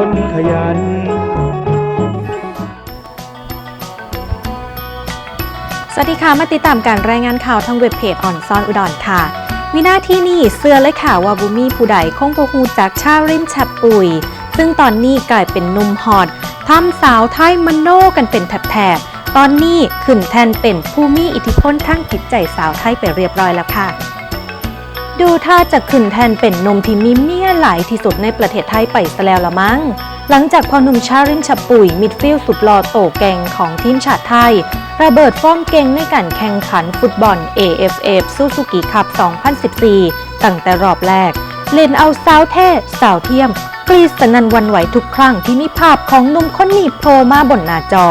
คนขยัน สวัสดีค่ะ มาติดตามการรายงานข่าวทางเว็บเพจอ่อนซอนอุดรค่ะ วินาทีนี้เสื้อเลยค่ะว่าบุมีผู้ใดคงบ่ฮู้จากชาวริมชับปุย ซึ่งตอนนี้กลายเป็นนุ่มฮอตทำสาวไทยมโนกันเป็นแถบๆตอนนี้ขึ้นแทนเป็นผู้มีอิทธิพลทางจิตใจสาวไทยไปเรียบร้อยแล้วค่ะ ดูท่าจะขึ้นแทนเป็นนมที่มีเมียหลายที่สุดในประเทศไทยไปซะแล้วละมั้ง หลังจากพอหนุ่มชารินชับปุ๋ยมิดฟิลสุดหล่อโตแกงของทีมชาติไทย ระเบิดฟอร์มเก่งในการแข่งขันฟุตบอล AFF ซูซูกิคัพ 2014 ตั้งแต่รอบแรก เล่นเอาสาวเท่สาวเทียม กรีดสนันวันไหวทุกครั้งที่มีภาพของหนุ่มคนนี้โผล่มาบนหน้าจอ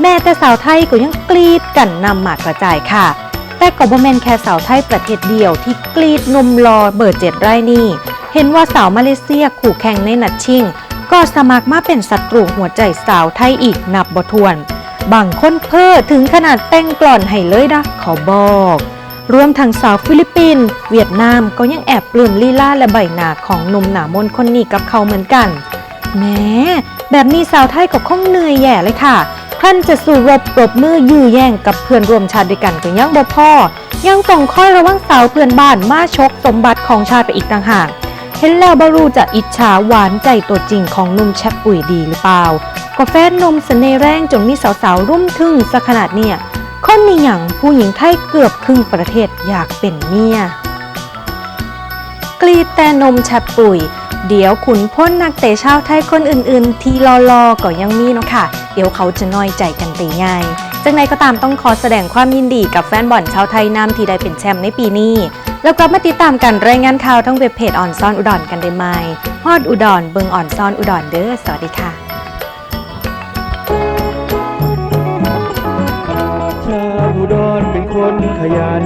แม้แต่สาวไทยก็ยังกรีดกันนำหมากกระจายค่ะ แต่ก็บ่แม่นแค่สาวไทยประเทศเดียวที่กรีดนุ่มรอเบอร์เจ็ดไร่นี่ เห็นว่าสาวมาเลเซียขู่แข่งในนัดชิง ก็สมัครมาเป็นศัตรูหัวใจสาวไทยอีกนับบ่ถ้วน บางคนเพ้อถึงขนาดแต่งกลอนให้เลยนะขอบอกรวมทั้งสาวฟิลิปปินส์เวียดนามก็ยังแอบปลื้มลีลาและใบหน้าของนุ่มหนามนคนนี้กับเขาเหมือนกันแม้แบบนี้สาวไทยก็คงเหนื่อยแย่เลยค่ะ ท่านจะสู้รบปรบมือยื้อแย่งกับเพื่อนร่วมชาติด้วยกันก็ยังบ่พอยังต้องคอยระวังสาวเพื่อนบ้านมาชกสมบัติของชาติไปอีกต่างหากเห็นแล้วบารูจะอิจฉาหวานใจตัวจริงของนุ่มแชปปุ๋ยดีหรือเปล่าก็แฟนนมเสน่ห์แรงจนมีสาวๆ รุ่มทึ่งซะขนาดเนี่ยคนมีหยังผู้หญิงไทยเกือบครึ่งประเทศอยากเป็นเมียกรีดแต่นมแชปปุ๋ย เดี๋ยวขุนพ้นนักเตะชาวไทยคนอื่นๆ ที่รอๆก็ยังมีเนาะค่ะ เดี๋ยวเขาจะน้อยใจกันไปง่ายจากไหนก็ตามต้องขอแสดงความยินดีกับแฟนบอลชาวไทยนำที่ได้เป็นแชมป์ในปีนี้ แล้วกลับมาติดตามกันรายงานข่าวทั้งเว็บเพจอ่อนซอนอุดรกันได้ไหมฮอดอุดรเบิงอ่อนซอนอุดรเด้อสวัสดีค่ะชาวอุดรเป็นคนขยัน